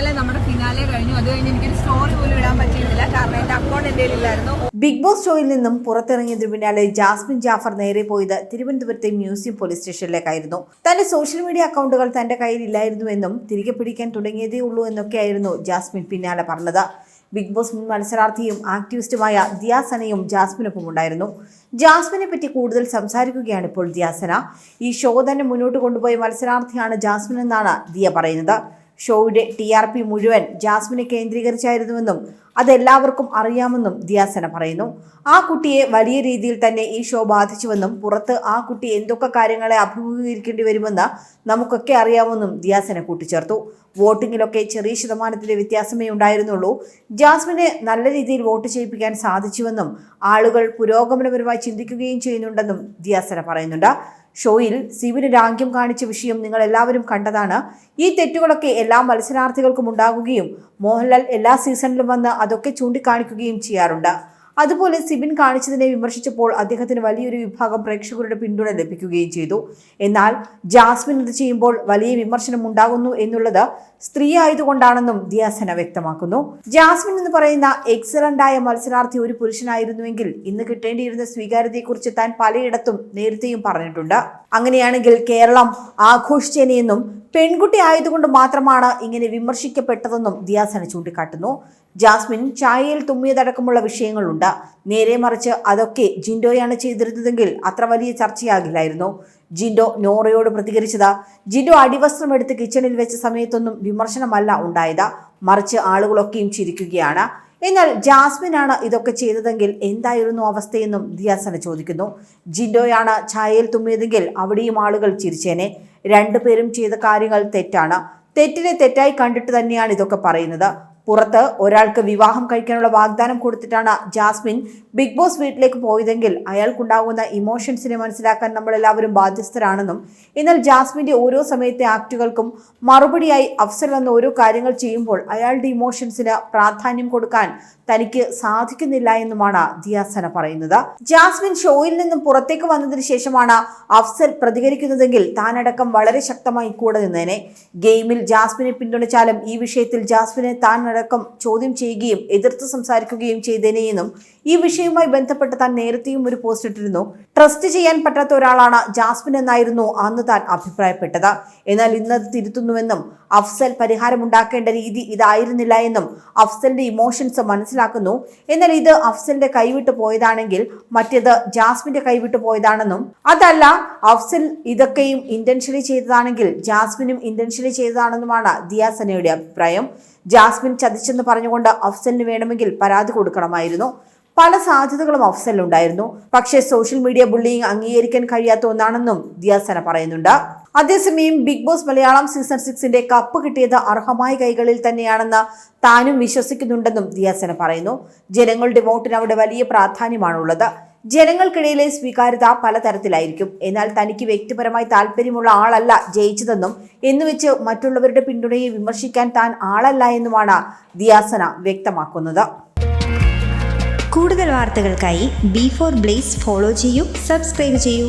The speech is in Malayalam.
ഇന്നലെ നമ്മുടെ ഫിനാലെ കഴിഞ്ഞു. അത് കഴിഞ്ഞ് എനിക്കൊരു സ്റ്റോറി പോലും ഇടാൻ പറ്റിയിരുന്നില്ല. കാരണം എന്റെ അക്കൗണ്ട് എന്റെ ഇല്ലായിരുന്നു ബിഗ് ബോസ് ഷോയിൽ നിന്നും പുറത്തിറങ്ങിയതിനു പിന്നാലെ ജാസ്മിൻ ജാഫർ നേരെ പോയത് തിരുവനന്തപുരത്തെ മ്യൂസിയം പോലീസ് സ്റ്റേഷനിലേക്കായിരുന്നു തന്റെ സോഷ്യൽ മീഡിയ അക്കൗണ്ടുകൾ തന്റെ കയ്യിലില്ലായിരുന്നുവെന്നും തിരികെ പിടിക്കാൻ തുടങ്ങിയതേ ഉള്ളൂ എന്നൊക്കെയായിരുന്നു ജാസ്മിൻ പിന്നാലെ പറഞ്ഞത്. ബിഗ് ബോസ് മുൻ മത്സരാർത്ഥിയും ആക്ടിവിസ്റ്റുമായ ദിയാസനയും ജാസ്മിനൊപ്പം ഉണ്ടായിരുന്നു ജാസ്മിനെ പറ്റി കൂടുതൽ സംസാരിക്കുകയാണ് ഇപ്പോൾ ദിയാസന. ഈ ഷോ തന്നെ മുന്നോട്ട് കൊണ്ടുപോയ മത്സരാർത്ഥിയാണ് ജാസ്മിൻ എന്നാണ് ദിയ പറയുന്നത്. ഷോയുടെ ടി ആർ പി മുഴുവൻ ജാസ്മിനെ കേന്ദ്രീകരിച്ചായിരുന്നുവെന്നും അതെല്ലാവർക്കും അറിയാമെന്നും ദിയാസന പറയുന്നു. ആ കുട്ടിയെ വലിയ രീതിയിൽ തന്നെ ഈ ഷോ ബാധിച്ചുവെന്നും പുറത്ത് ആ കുട്ടി എന്തൊക്കെ കാര്യങ്ങളെ അഭിമുഖീകരിക്കേണ്ടി വരുമെന്ന് നമുക്കൊക്കെ അറിയാമെന്നും ദിയാസന കൂട്ടിച്ചേർത്തു. വോട്ടിങ്ങിലൊക്കെ ചെറിയ ശതമാനത്തിലെ വ്യത്യാസമേ ഉണ്ടായിരുന്നുള്ളൂ. ജാസ്മിനെ നല്ല രീതിയിൽ വോട്ട് ചെയ്യിപ്പിക്കാൻ സാധിച്ചുവെന്നും ആളുകൾ പുരോഗമനപരമായി ചിന്തിക്കുകയും ചെയ്യുന്നുണ്ടെന്നും ദിയാസന പറയുന്നുണ്ട്. ഷോയിൽ സിവിന് രാഗ്യം കാണിച്ച വിഷയം നിങ്ങൾ എല്ലാവരും കണ്ടതാണ്. ഈ തെറ്റുകളൊക്കെ എല്ലാ മത്സരാർത്ഥികൾക്കും ഉണ്ടാകുകയും മോഹൻലാൽ എല്ലാ സീസണിലും വന്ന് അതൊക്കെ ചൂണ്ടിക്കാണിക്കുകയും ചെയ്യാറുണ്ട്. അതുപോലെ സിബിൻ കാണിച്ചതിനെ വിമർശിച്ചപ്പോൾ അദ്ദേഹത്തിന് വലിയൊരു വിഭാഗം പ്രേക്ഷകരുടെ പിന്തുണ ലഭിക്കുകയും ചെയ്തു. എന്നാൽ ജാസ്മിൻ ഇത് ചെയ്യുമ്പോൾ വലിയ വിമർശനം ഉണ്ടാകുന്നു എന്നുള്ളത് സ്ത്രീ ആയതുകൊണ്ടാണെന്നും ദിയാസന വ്യക്തമാക്കുന്നു. ജാസ്മിൻ എന്ന് പറയുന്ന എക്സലന്റ് ആയ മത്സരാർത്ഥി ഒരു പുരുഷനായിരുന്നുവെങ്കിൽ ഇന്ന് കിട്ടേണ്ടിയിരുന്ന സ്വീകാര്യതയെക്കുറിച്ച് താൻ പലയിടത്തും നേരത്തെയും പറഞ്ഞിട്ടുണ്ട്. അങ്ങനെയാണെങ്കിൽ കേരളം ആഘോഷിച്ചേനെയെന്നും പെൺകുട്ടി ആയതുകൊണ്ട് മാത്രമാണ് ഇങ്ങനെ വിമർശിക്കപ്പെട്ടതെന്നും ദിയാസന ചൂണ്ടിക്കാട്ടുന്നു. ജാസ്മിൻ ചായയിൽ തുമ്മിയതടക്കമുള്ള വിഷയങ്ങളുണ്ട്. നേരെ മറിച്ച് അതൊക്കെ ജിൻഡോയാണ് ചെയ്തിരുന്നതെങ്കിൽ അത്ര വലിയ ചർച്ചയാകില്ലായിരുന്നു. ജിൻഡോ നോറയോട് പ്രതികരിച്ചത്. ജിൻഡോ അടിവസ്ത്രം എടുത്ത് കിച്ചണിൽ വെച്ച സമയത്തൊന്നും വിമർശനമല്ല ഉണ്ടായത്. മറിച്ച് ആളുകളൊക്കെയും ചിരിക്കുകയാണ്. എന്നാൽ ജാസ്മിനാണ് ഇതൊക്കെ ചെയ്തതെങ്കിൽ എന്തായിരുന്നു അവസ്ഥയെന്നും ദിയാസന ചോദിക്കുന്നു. ജിൻഡോയാണ് ചായയിൽ തുമ്മിയതെങ്കിൽ അവിടെയും ആളുകൾ ചിരിച്ചേനെ. രണ്ടുപേരും ചെയ്ത കാര്യങ്ങൾ തെറ്റാണ്. തെറ്റിനെ തെറ്റായി കണ്ടിട്ട് തന്നെയാണ് ഇതൊക്കെ പറയുന്നത്. പുറത്ത് ഒരാൾക്ക് വിവാഹം കഴിക്കാനുള്ള വാഗ്ദാനം കൊടുത്തിട്ടാണ് ജാസ്മിൻ ബിഗ് ബോസ് വീട്ടിലേക്ക് പോയതെങ്കിൽ അയാൾക്കുണ്ടാകുന്ന ഇമോഷൻസിനെ മനസ്സിലാക്കാൻ നമ്മൾ എല്ലാവരും ബാധ്യസ്ഥരാണെന്നും എന്നാൽ ജാസ്മിന്റെ ഓരോ സമയത്തെ ആക്റ്റുകൾക്കും മറുപടിയായി അഫ്സൽ വന്ന് ഓരോ കാര്യങ്ങൾ ചെയ്യുമ്പോൾ അയാളുടെ ഇമോഷൻസിന് പ്രാധാന്യം കൊടുക്കാൻ തനിക്ക് സാധിക്കുന്നില്ല എന്നുമാണ് ദിയാസന പറയുന്നത്. ജാസ്മിൻ ഷോയിൽ നിന്നും പുറത്തേക്ക് വന്നതിന് ശേഷമാണ് അഫ്സൽ പ്രതികരിക്കുന്നതെങ്കിൽ താനടക്കം വളരെ ശക്തമായി കൂടെ നിന്നേനെ. ഗെയിമിൽ ജാസ്മിനെ പിന്തുണച്ചാലും ഈ വിഷയത്തിൽ ജാസ്മിനെ താൻ അടക്കം ചോദ്യം ചെയ്യുകയും എതിർത്ത് സംസാരിക്കുകയും ചെയ്തേനെയെന്നും ഈ വിഷയവുമായി ബന്ധപ്പെട്ട് താൻ നേരത്തെയും ഒരു പോസ്റ്റ് ഇട്ടിരുന്നു. ട്രസ്റ്റ് ചെയ്യാൻ പറ്റാത്ത ഒരാളാണ് ജാസ്മിൻ എന്നായിരുന്നു അന്ന് താൻ അഭിപ്രായപ്പെട്ടത്. എന്നാൽ ഇന്നത് തിരുത്തുന്നുവെന്നും അഫ്സൽ പരിഹാരമുണ്ടാക്കേണ്ട രീതി ഇതായിരുന്നില്ല എന്നും അഫ്സലിന്റെ ഇമോഷൻസ് മനസ്സിലാക്കുന്നു. എന്നാൽ ഇത് അഫ്സലിന്റെ കൈവിട്ട് പോയതാണെങ്കിൽ മറ്റേത് ജാസ്മിന്റെ കൈവിട്ട് പോയതാണെന്നും അതല്ല അഫ്സൽ ഇതൊക്കെയും ഇന്റൻഷ്യലി ചെയ്തതാണെങ്കിൽ ജാസ്മിനും ഇന്റൻഷ്യലി ചെയ്തതാണെന്നുമാണ് ദിയാസനയുടെ അഭിപ്രായം. ജാസ്മിൻ ചതിച്ചെന്ന് പറഞ്ഞുകൊണ്ട് അഫ്സലിന് വേണമെങ്കിൽ പരാതി കൊടുക്കണമായിരുന്നു. പല സാധ്യതകളും അഫ്സലിനുണ്ടായിരുന്നു. പക്ഷേ സോഷ്യൽ മീഡിയ ബുള്ളിങ് അംഗീകരിക്കാൻ കഴിയാത്ത ഒന്നാണെന്നും ദിയാസന പറയുന്നുണ്ട്. അതേസമയം ബിഗ് ബോസ് മലയാളം സീസൺ സിക്സിന്റെ കപ്പ് കിട്ടിയത് അർഹമായ കൈകളിൽ തന്നെയാണെന്ന് താനും വിശ്വസിക്കുന്നുണ്ടെന്നും ദിയാസന പറയുന്നു. ജനങ്ങളുടെ വോട്ടിന് അവിടെ വലിയ പ്രാധാന്യമാണുള്ളത്. ജനങ്ങൾക്കിടയിലെ സ്വീകാര്യത പലതരത്തിലായിരിക്കും. എന്നാൽ തനിക്ക് വ്യക്തിപരമായി താല്പര്യമുള്ള ആളല്ല ജയിച്ചതെന്നും എന്നുവെച്ച് മറ്റുള്ളവരുടെ പിന്തുണയെ വിമർശിക്കാൻ താൻ ആളല്ല എന്നുമാണ് ദിയാസന വ്യക്തമാക്കുന്നത്. കൂടുതൽ വാർത്തകൾക്കായി ബി ഫോർ ബ്ലേസ് ഫോളോ ചെയ്യൂ സബ്സ്ക്രൈബ് ചെയ്യൂ.